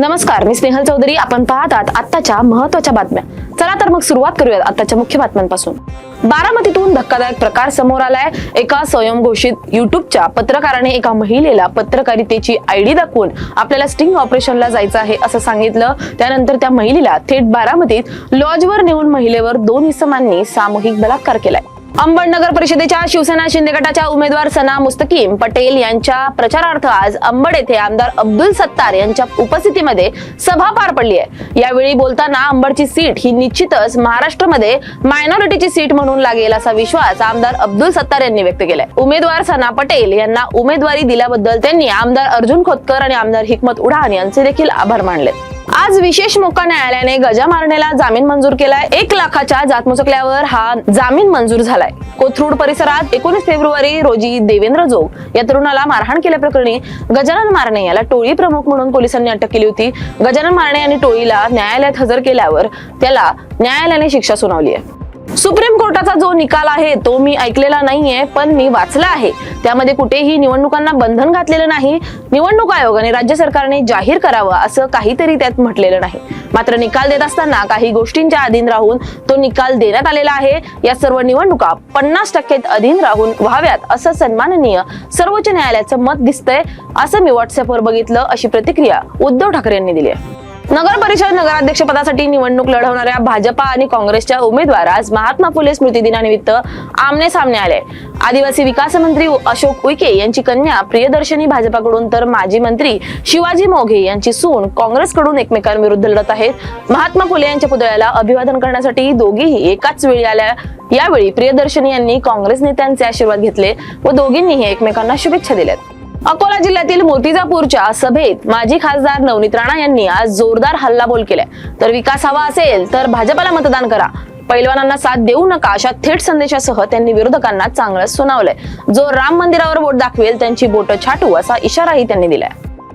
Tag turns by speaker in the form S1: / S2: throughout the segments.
S1: नमस्कार मी स्नेहल चौधरी. आपण पाहतात आत्ताच्या महत्त्वाच्या बातम्या. चला तर मग सुरुवात करूयात आताच्या मुख्य बातम्यांपासून. बारामतीतून धक्कादायक प्रकार समोर आलाय. एका स्वयंघोषित युट्यूबच्या पत्रकाराने एका महिलेला पत्रकारितेची आयडी दाखवून आपल्याला स्टिंग ऑपरेशनला जायचं आहे असं सांगितलं. त्यानंतर त्या महिलेला थेट बारामतीत लॉजवर नेऊन महिलेवर दोन इसमांनी सामूहिक बलात्कार केलाय. अंबड नगर परिषदेच्या शिवसेना शिंदे गटाच्या उमेदवार सना मुस्तकीम पटेल यांच्या प्रचारार्थ आज अंबड येथे आमदार अब्दुल सत्तार यांच्या उपस्थितीमध्ये सभा पार पडली आहे. यावेळी बोलताना अंबडची सीट ही निश्चितच महाराष्ट्रामध्ये मायनॉरिटीची सीट म्हणून लागेल असा विश्वास आमदार अब्दुल सत्तार यांनी व्यक्त केलाय. उमेदवार सना पटेल यांना उमेदवारी दिल्याबद्दल त्यांनी आमदार अर्जुन खोतकर आणि आमदार हिकमत उडान यांचे देखील आभार मानले. आज विशेष मोका न्यायालयाने गजा मारणेला जामीन मंजूर केलाय. एक लाखाच्या जातमुचकल्यावर हा जामीन मंजूर झालाय. कोथरूड परिसरात एकोणीस फेब्रुवारी रोजी देवेंद्र जोग या तरुणाला मारहाण केल्याप्रकरणी गजानन मारणे याला टोळी प्रमुख म्हणून पोलिसांनी अटक केली होती. गजानन मारणे यांनी टोळीला न्यायालयात हजर केल्यावर त्याला न्यायालयाने शिक्षा सुनावली आहे. सुप्रीम कोर्टाचा जो निकाल आहे तो मी ऐकलेला नाहीये पण मी वाचला आहे. त्यामध्ये कुठेही निवडणुकांना बंधन घातलेलं नाही. निवडणूक आयोगाने राज्य सरकारने जाहीर करावं असं काहीतरी त्यात म्हटलेलं नाही. मात्र निकाल देत असताना काही गोष्टींच्या अधीन राहून तो निकाल देण्यात आलेला आहे. या सर्व निवडणुका पन्नास टक्के अधीन राहून व्हाव्यात असं सन्माननीय सर्वोच्च न्यायालयाचं मत दिसतंय असं मी व्हॉट्सअपवर बघितलं अशी प्रतिक्रिया उद्धव ठाकरे यांनी दिली आहे. नगर परिषद नगराध्यक्ष पदासाठी निवडणूक लढवणाऱ्या भाजपा आणि काँग्रेसच्या उमेदवार आज महात्मा फुले स्मृती दिनानिमित्त आमने सामने आले. आदिवासी विकास मंत्री अशोक उईके यांची कन्या प्रियदर्शनी भाजपाकडून तर माजी मंत्री शिवाजी मोघे यांची सून काँग्रेसकडून एकमेकांविरुद्ध लढत आहेत. महात्मा फुले यांच्या पुतळ्याला अभिवादन करण्यासाठी दोघीही एकाच वेळी आल्या. यावेळी प्रियदर्शनी यांनी काँग्रेस नेत्यांचे आशीर्वाद घेतले व दोघींनीही एकमेकांना शुभेच्छा दिल्यात. अकोला जिल्ह्यातील मोतीजापूरच्या सभेत माजी खासदार नवनीत राणा यांनी आज जोरदार हल्लाबोल केलाय. तर विकास हवा असेल तर भाजपाला मतदान करा. पैलवानांना साथ देऊ नका अशा थेट संदेशासह त्यांनी विरोधकांना चांगलं सुनावलंय. जो राम मंदिरावर बोट दाखवेल त्यांची बोट छाटू असा इशाराही त्यांनी दिलाय.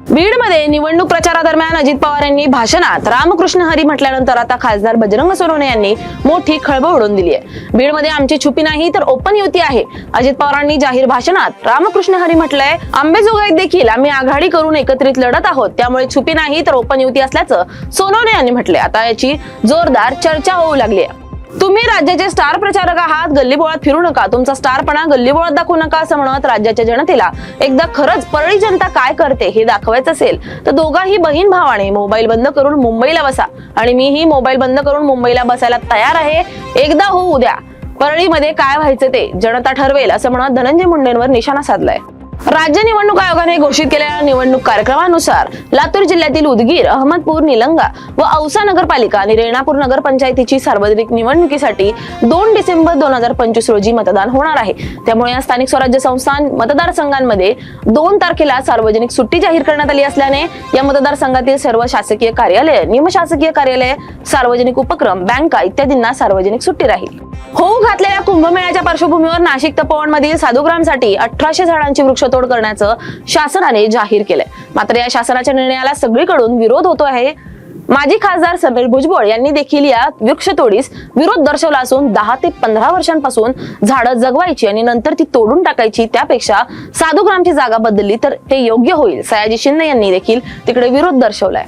S1: बीडमध्ये निवडणूक प्रचारादरम्यान अजित पवार यांनी भाषणात रामकृष्ण हरी म्हटल्यानंतर आता खासदार बजरंग सोनवणे यांनी मोठी खळबळ उडून दिली आहे. बीडमध्ये आमची छुपी नाही तर ओपन युती आहे. अजित पवारांनी जाहीर भाषणात रामकृष्ण हरी म्हटलंय आंबेजोगाईत देखील आम्ही आघाडी करून एकत्रित लढत आहोत. त्यामुळे छुपी नाही तर ओपन युती असल्याचं सोनवणे यांनी म्हटलंय. आता याची जोरदार चर्चा होऊ लागली आहे. तुम्ही राज्याचे स्टार प्रचारक आहात गल्लीबोळात फिरू नका. तुमचा स्टारपणा गल्लीबोळात दाखवू नका असं म्हणत राज्याच्या जनतेला एकदा खरंच परळी जनता काय करते हे दाखवायचं असेल तर दोघाही बहीण भावाने मोबाईल बंद करून मुंबईला बसा. आणि मीही मोबाईल बंद करून मुंबईला बसायला तयार आहे. एकदा होऊ उद्या परळीमध्ये काय व्हायचं ते जनता ठरवेल असं म्हणत धनंजय मुंडेंवर निशाणा साधलाय. राज्य निवडणूक आयोगाने घोषित केलेल्या निवडणूक कार्यक्रमानुसार लातूर जिल्ह्यातील उदगीर अहमदपूर निलंगा व औसा नगरपालिका आणि रेणापूर नगरपंचायतीची सार्वजनिक निवडणुकीसाठी दोन डिसेंबर दोन हजार पंचवीस रोजी मतदान होणार आहे. त्यामुळे या स्थानिक स्वराज्य संस्था मतदारसंघांमध्ये दोन तारखेला सार्वजनिक सुट्टी जाहीर करण्यात आली असल्याने या मतदारसंघातील सर्व शासकीय कार्यालय निमशासकीय कार्यालय सार्वजनिक उपक्रम बँका इत्यादींना सार्वजनिक सुट्टी राहील. होऊ घातलेल्या कुंभमेळ्याच्या पार्श्वभूमीवर नाशिक तपोवनमधील साधुग्रामसाठी अठराशे झाडांची वृक्षतोड करण्याचं शासनाने जाहीर केलंय. मात्र या शासनाच्या निर्णयाला सगळीकडून विरोध होतो आहे. माजी खासदार समीर भुजबळ यांनी देखील या वृक्षतोडीस विरोध दर्शवला असून दहा ते पंधरा वर्षांपासून झाडं जगवायची आणि नंतर ती तोडून टाकायची त्यापेक्षा साधुग्रामची जागा बदलली तर हे योग्य होईल सयाजी शिंदे यांनी देखील तिकडे विरोध दर्शवलाय.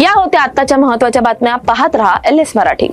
S1: या होत्या आत्ताच्या महत्त्वाच्या बातम्या. पाहत रहा एल एस मराठी.